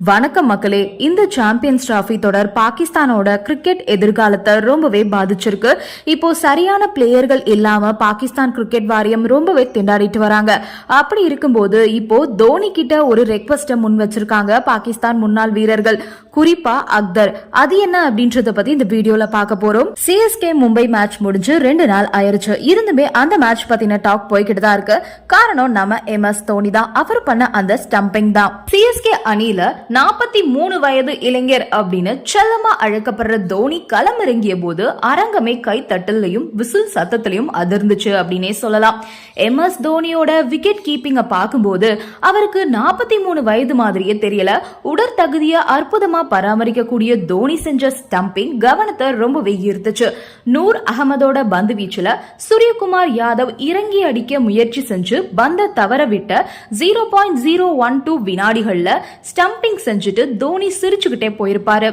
வணக்கம் மக்களே இந்த சாம்பியன்ஸ் டிராஃபி தொடர் பாகிஸ்தானோட கிரிக்கெட் எதிர்காலத்தை ரொம்பவே பாதிச்சிருக்கு. இப்போ சரியான பிளேயர்கள் இல்லாம பாகிஸ்தான் கிரிக்கெட் வாரியம் ரொம்பவே திண்டாடிட்டு வராங்க. அப்படி இருக்கும்போது இப்போ தோனி கிட்ட ஒரு ரெக்வஸ்ட முன் வச்சிருக்காங்க பாகிஸ்தான் முன்னாள் வீரர்கள். குறிப்பா அக்தர். அது என்ன அப்படின்றத பத்தி இந்த வீடியோல பார்க்க போறோம். சிஎஸ்கே மும்பை மேட்ச் முடிஞ்சு ரெண்டு நாள் ஆயிருச்சு. இருந்துமே அந்த மேட்ச் பத்தின டாக் போய்கிட்டு தான் இருக்கு. காரணம் நம்ம எம் எஸ் தோனி தான். அவர் பண்ண அந்த ஸ்டம்பிங் தான். சிஎஸ்கே அணியில நாற்பத்தி மூணு வயது இளைஞர் அப்படின்னு செல்லமா அழைக்கப்படுற தோனி களமிறங்கிய போது அரங்கமே கை தட்டலையும் விசில் சத்தத்திலையும் அதிர்ந்துச்சு அப்படின்னே சொல்லலாம். எம். எஸ். தோனியோட விக்கெட் கீப்பிங்க பார்க்கும்போது அவருக்கு நாற்பத்தி மூணு வயது மாதிரியே தெரியல. உடற்தகுதியை அற்புதமா பராமரிக்கக்கூடிய தோனி செஞ்ச ஸ்டம்பிங் கவனத்தை ரொம்பவே ஈர்த்துச்சு. நூர் அகமதோட பந்து வீச்சுல சூரியகுமார் யாதவ் இறங்கி அடிக்க முயற்சி செஞ்சு பந்த தவற விட்ட zero point zero one two வினாடிகள்ல stumping செஞ்சுட்டு தோனி சிரிச்சுக்கிட்டே போயிருப்பாரு.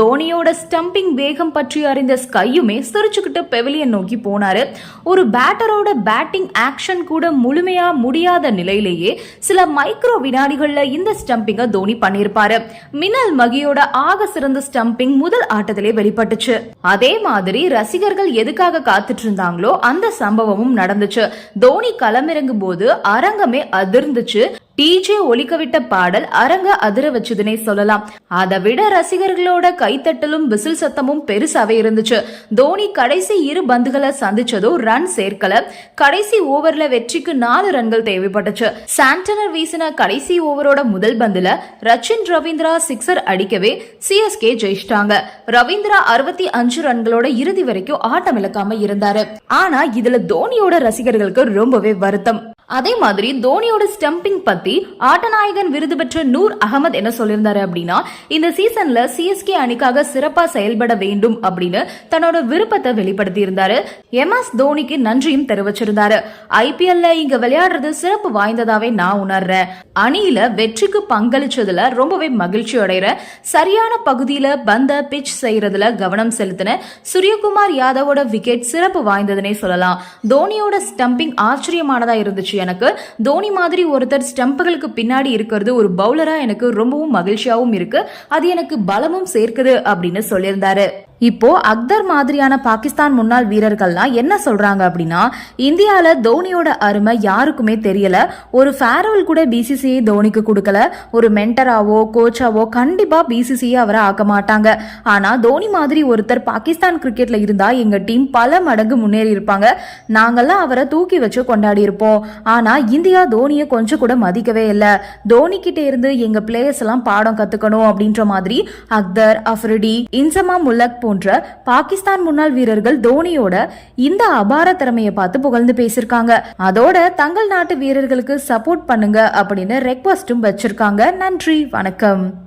தோனியோட ஸ்டம்பிங் வேகம் பற்றி அறிந்த ஸ்கையுமே சிரிச்சுக்கிட்டு பெவிலியன் நோக்கி போனாரு. ஒரு பேட்டரோட பேட்டிங் ஆக்ஷன் கூட முழுமையா முடியாத நிலையிலேயே சில மைக்ரோ வினாடிகள்ல இந்த ஸ்டம்பிங்க தோனி பண்ணிருப்பாரு மினல் மகியோட ஆக சிறந்த ஸ்டம்பிங் முதல் ஆட்டத்திலே வெளிப்பட்டுச்சு. அதே மாதிரி ரசிகர்கள் எதுக்காக காத்துட்டு இருந்தாங்களோ அந்த சம்பவமும் நடந்துச்சு. தோனி களமிறங்கும் போது அரங்கமே அதிர்ந்துச்சு. டிஜே ஒலிக்கவிட்ட பாடல் அரங்க அதிர வச்சதுனே சொல்லலாம். அதை விட ரசிகர்களோட கைத்தட்டலும் விசில் சத்தமும் பெருசாவே இருந்துச்சு. தோனி கடைசி இரு பந்துகளை சந்திச்சதோ ரன் சேர்க்கல. கடைசி ஓவர்ல வெற்றிக்கு நாலு ரன்கள் தேவைப்பட்டுச்சு. சாண்டனர் வீசின கடைசி ஓவரோட முதல் பந்துல ரச்சின் ரவீந்திரா சிக்ஸர் அடிக்கவே சிஎஸ்கே ஜெயிச்சிட்டாங்க. ரவீந்திரா அறுபத்தி அஞ்சு ரன்களோட இறுதி வரைக்கும் ஆட்டம் இழக்காம இருந்தாரு. ஆனா இதுல தோனியோட ரசிகர்களுக்கு ரொம்பவே வருத்தம். அதே மாதிரி தோனியோட ஸ்டம்பிங் பத்தி ஆட்டநாயகன் விருது பெற்ற நூர் அகமது என்ன சொல்லியிருந்தாரு அப்படின்னா இந்த சீசன்ல சிஎஸ்கே அணிக்காக சிறப்பா செயல்பட வேண்டும் அப்படின்னு தன்னோட விருப்பத்தை வெளிப்படுத்தி இருந்தாரு எம் எஸ் தோனிக்கு நன்றியும் தெரிவிச்சிருந்தாரு. ஐபிஎல்ல இங்க விளையாடுறது சிறப்பு வாய்ந்ததாவே நான் உணர்றேன். அணியில வெற்றிக்கு பங்களிச்சதுல ரொம்பவே மகிழ்ச்சி அடைறேன் சரியான பகுதியில பந்த பிச் செய்யறதுல கவனம் செலுத்தின சூரியகுமார் யாதவோட விக்கெட் சிறப்பு வாய்ந்ததுன்னே சொல்லலாம். தோனியோட ஸ்டம்பிங் ஆச்சரியமானதா இருந்துச்சு. எனக்கு தோனி மாதிரி ஒருத்தர் ஸ்டம்புகளுக்கு பின்னாடி இருக்கிறது ஒரு பவுலரா எனக்கு ரொம்பவும் மகிழ்ச்சியாவும் இருக்கு. அது எனக்கு பலமும் சேர்க்குது அப்படின்னு சொல்லியிருந்தாரு. இப்போ அக்தர் மாதிரியான பாகிஸ்தான் முன்னாள் வீரர்கள்லாம் என்ன சொல்றாங்க அப்படின்னா இந்தியால தோனியோட அருமை யாருக்குமே தெரியல. ஒரு ஃபேர்வெல் கூட பிசிசிஐ தோனிக்கு கொடுக்கல. ஒரு மென்டராவோ கோச்சாவோ கண்டிப்பா பிசிசிஐ அவரை ஆக்க மாட்டாங்க. ஆனா தோனி மாதிரி ஒருத்தர் பாகிஸ்தான் கிரிக்கெட்ல இருந்தா எங்க டீம் பல மடங்கு முன்னேறி இருப்பாங்க. நாங்கெல்லாம் அவரை தூக்கி வச்சு கொண்டாடி இருப்போம். ஆனா இந்தியா தோனியை கொஞ்சம் கூட மதிக்கவே இல்லை. தோனி கிட்ட இருந்து எங்க பிளேயர்ஸ் எல்லாம் பாடம் கத்துக்கணும் அப்படின்ற மாதிரி அக்தர் அஃப்ரிடி இன்சமா முல்லக் போன்ற பாகிஸ்தான் முன்னாள் வீரர்கள் தோனியோட இந்த அபார திறமையை பார்த்து புகழ்ந்து பேசியிருக்காங்க. அதோட தங்கள் நாட்டு வீரர்களுக்கு சப்போர்ட் பண்ணுங்க அப்படின்னு ரெக்வஸ்டும் வச்சிருக்காங்க. நன்றி வணக்கம்.